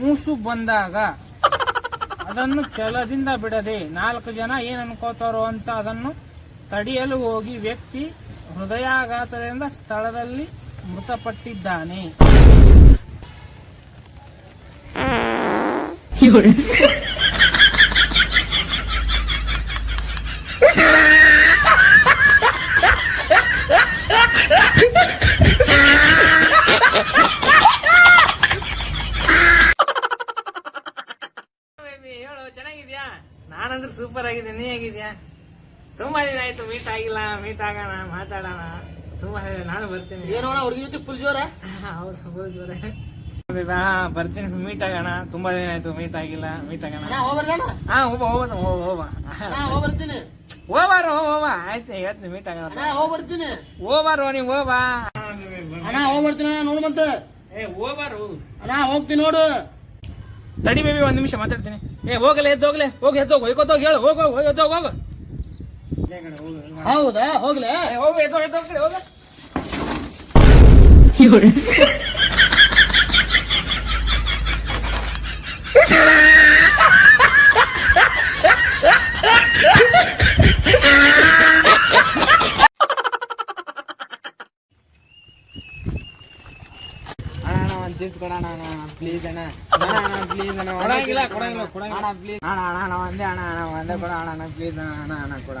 ಮೂಸು ಬಂದಾಗ ಅದನ್ನು ಛಲದಿಂದ ಬಿಡದೆ ನಾಲ್ಕು ಜನ ಏನ್ ಅನ್ಕೋತಾರೋ ಅಂತ ಅದನ್ನು ತಡೆಯಲು ಹೋಗಿ ವ್ಯಕ್ತಿ ಹೃದಯಾಘಾತದಿಂದ ಸ್ಥಳದಲ್ಲಿ ಮೃತಪಟ್ಟಿದ್ದಾನೆ. ಸೂಪರ್ ಆಗಿದೆ ನೀ ಹೇಗಿದ್ಯಾ? ತುಂಬಾ ದಿನ ಆಯ್ತು ಮೀಟ್ ಆಗಿಲ್ಲ ಮೀಟ್ ಆಗೋಣ ಮಾತಾಡೋಣ. ತುಂಬಾ ದಿನ ನಾನು ಬರ್ತೀನಿ. ಏನೋಣ ಹುಡುಗಿ ಜೊತೆ ಫುಲ್ ಜೋರ? ಹೌದು ಫುಲ್ ಜೋರ. ಬರ್ತೀನಿ ಮೀಟ್ ಆಗೋಣ. ತುಂಬಾ ದಿನ ಆಯ್ತು ಮೀಟ್ ಆಗಿಲ್ಲ ಮೀಟ್ ಆಗೋಣ. ನಾ ಹಾ ಹೋಗ ಹೋಗ ಹೋಗ ಹೋಗ ನಾ ಹೋಗ್ಬರ್ತೀನಿ. ಹೋಗ್ಬಾರ ಹೋಗ ಆಯ್ತು ಹೇಳ್ತೀನಿ ಮೀಟ್ ಆಗೋಣ. ಅಣ್ಣ ಹೋಗ್ಬರ್ತೀನಿ. ಹೋಗ್ಬಾರೋ ನೀವು ಹೋಗ್ಬಾ. ಅಣ್ಣ ಹೋಗ್ಬರ್ತೀನಿ ಅಣ್ಣ ನೋಡು ಮತ್ತೆ. ಏ ಹೋಗ್ಬಾರು. ಅಣ್ಣ ಹೋಗ್ತೀನಿ ನೋಡು. ತಡಿ ಬೇಬಿ ಒಂದ್ ನಿಮಿಷ ಮಾತಾಡ್ತೀನಿ. ಏ, ಹೋಗಲೇ ಎದ್ದೋಗ್ಲೆ ಹೋಗಿ ಎದ್ದೋಗ್ ಹೋಯ್ಕೋತೋಗ್ ಹೇಳು, ಹೋಗೋ, ಹೋಗಿ ಹೇಳು ಹೋಗು ಹೌದಾ? ಹೋಗ್ಲೆ? ಹೋಗು ಎದ್ದೋಗ್ ಎದ್ದೋಗ್ ಕಡೆ ಹೋಗು. ಅಣ್ಣ, ಒಂದ್ ಚೀಸ್ ಕೊಡೋಣ ಅಣ್ಣ ಪ್ಲೀಸ್ ಅಣ್ಣ. வந்தேன் அண்ணா அண்ணா கூட அண்ணா ப்ளீஸ் அண்ணா அண்ணா கூட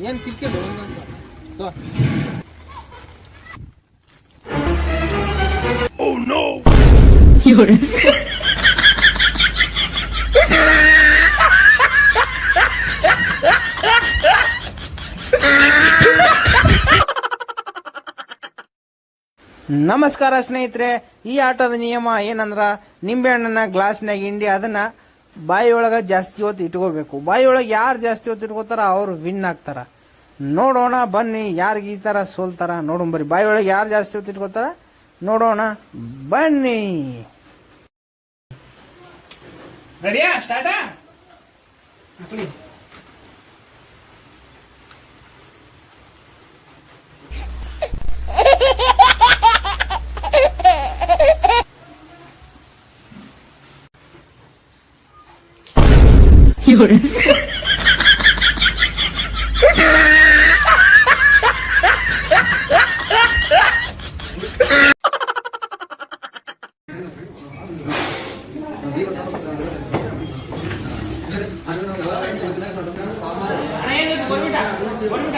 ஏன் கிரிக்கெட் You're... ನಮಸ್ಕಾರ ಸ್ನೇಹಿತರೆ, ಈ ಆಟದ ನಿಯಮ ಏನಂದ್ರ ನಿಂಬೆಹಣ್ಣನ್ನ ಗ್ಲಾಸ್ನಾಗ ಹಿಂಡಿ ಅದನ್ನ ಬಾಯಿಯೊಳಗ ಜಾಸ್ತಿ ಹೊತ್ತು ಇಟ್ಕೋಬೇಕು. ಬಾಯಿಯೊಳಗೆ ಯಾರು ಜಾಸ್ತಿ ಹೊತ್ತು ಇಟ್ಕೋತಾರ ಅವ್ರು ವಿನ್ ಆಗ್ತಾರ. ನೋಡೋಣ, ಬನ್ನಿ, ಯಾರಿಗೆ ಈ ಥರ ಸೋಲ್ತಾರ ನೋಡೋಣ ಬರ್ರಿ ಬಾಯಿಯೊಳಗೆ ಯಾರು ಜಾಸ್ತಿ ಹೊತ್ತು ಇಟ್ಕೋತಾರ ನೋಡೋಣ, ಬನ್ನಿ. ರೆಡಿಯಾ ಸ್ಟಾರ್ಟ ಅಣ್ಣ ಏನಿದು ಗೋರ್ಬಿಟ ಗೋರ್ಬಿಟ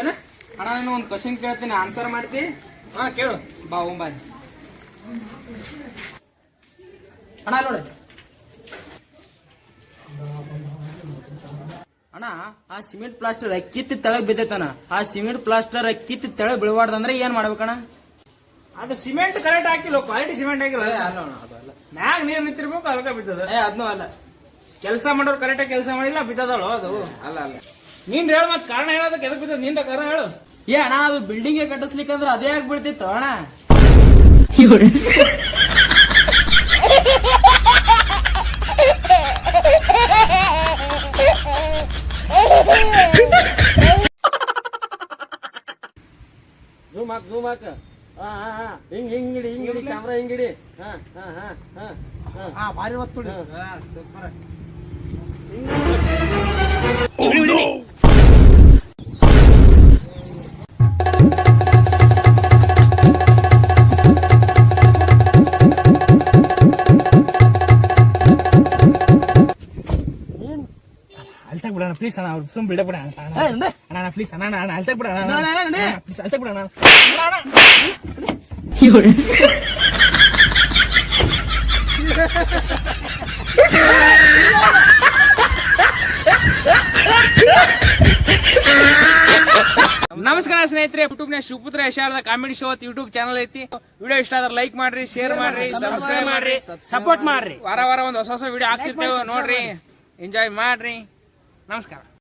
ಏನ? ಅಣ್ಣ ನಾನು ಒಂದು ಕ್ವಶನ್ ಕೇಳ್ತೀನಿ ಆನ್ಸರ್ ಮಾಡ್ತಿ? ಹಾ ಕೇಳು. ಬಾ ಓಂ ಬಾಯ್. ಅಣ್ಣ ನೋಡಿ. ಅಣ್ಣ ಆ ಸಿಮೆಂಟ್ ಪ್ಲಾಸ್ಟರ್ ಕಿತ್ತು ತೆಳಗ್ ಬಿದ್ದೈತಣ ಆ ಸಿಮೆಂಟ್ ಪ್ಲಾಸ್ಟರ್ ಕಿತ್ತು ತೆಳಗ್ ಬೀಳಬಾರ್ದಂದ್ರೆ ಏನ್ ಮಾಡ್ಬೇಕಣ್ಣ? ಅದು ಸಿಮೆಂಟ್ ಕರೆಕ್ಟ್ ಹಾಕಿಲ್ಲ ಕ್ವಾಲಿಟಿ ಸಿಮೆಂಟ್ ಹಾಕಿಲ್ಲ. ಮ್ಯಾಗ ನೀರ್ ನಿಂತಿರ್ಬೇಕು ಅದಕ್ಕೆ ಬಿದ್ದದ. ಏ ಅದ್ನೂ ಅಲ್ಲ. ಕೆಲಸ ಮಾಡೋರು ಕರೆಕ್ಟಾಗಿ ಕೆಲಸ ಮಾಡಿಲ್ಲ ಬಿದ್ದದಳು ಅದು. ಅಲ್ಲ ಅಲ್ಲ. ನೀನ್ ಹೇಳು ಮತ್ ಕಾರಣ ಹೇಳೋದಕ್ಕೆ ಎದಕ್ ಬಿದ್ದದ ನಿಂದ ಕಾರಣ ಹೇಳು ಏ ಅಣ್ಣ ಅದು ಬಿಲ್ಡಿಂಗ್ ಕಟ್ಟಿಸ್ಲಿಕ್ಕಂದ್ರೆ ಅದೇ ಆಗ್ಬಿಡ್ತಿತ್ತು ಅಣ್ಣ ಝೂಮ್ ಹಾಕ್ ಝೂಮ್ ಹಾಕ್ ಹಾ ಹಾ ಹಾ ಹಿಂಗ್ ಹಿಂಗ್ ಹಿಡಿ ಹಿಂಗ್ ಹಿಡಿ ಕ್ಯಾಮ್ರಾ ಹಿಂಗ್ ಹಿಡಿ ಹಾ ಹಾ ಹಾ ಹಾ ಹಾ ಹಾ ಭಾರಿ ಒತ್ತು ಅಲ್ತಾಗ ಬಿಡೋಣ ಪ್ಲೀಸ್ ப்ளீஸ் அண்ணா. ஒரு ஃபிலிம் பில்டப் பண்ண அண்ணா. அண்ணா ப்ளீஸ் அண்ணா. அண்ணா அழுத்த போட அண்ணா ப்ளீஸ் அழுத்த போட அண்ணா. ನಮಸ್ಕಾರ ಸ್ನೇಹಿತರೆ ಯೂಟ್ಯೂಬ್ನ Shivaputra Yasharada comedy show YouTube channel ಐತಿ. ವಿಡಿಯೋ ಇಷ್ಟ ಆದ್ರೆ ಲೈಕ್ ಮಾಡ್ರಿ ಶೇರ್ ಮಾಡ್ರಿ ಸಬ್ಸ್ಕ್ರೈಬ್ ಮಾಡ್ರಿ ಸಪೋರ್ಟ್ ಮಾಡ್ರಿ. ವಾರ ವಾರ ಒಂದ್ ಹೊಸ ಹೊಸ ವಿಡಿಯೋ ಹಾಕ್ತಿರ್ತೇವೆ. ನೋಡ್ರಿ ಎಂಜಾಯ್ ಮಾಡ್ರಿ. ನಮಸ್ಕಾರ.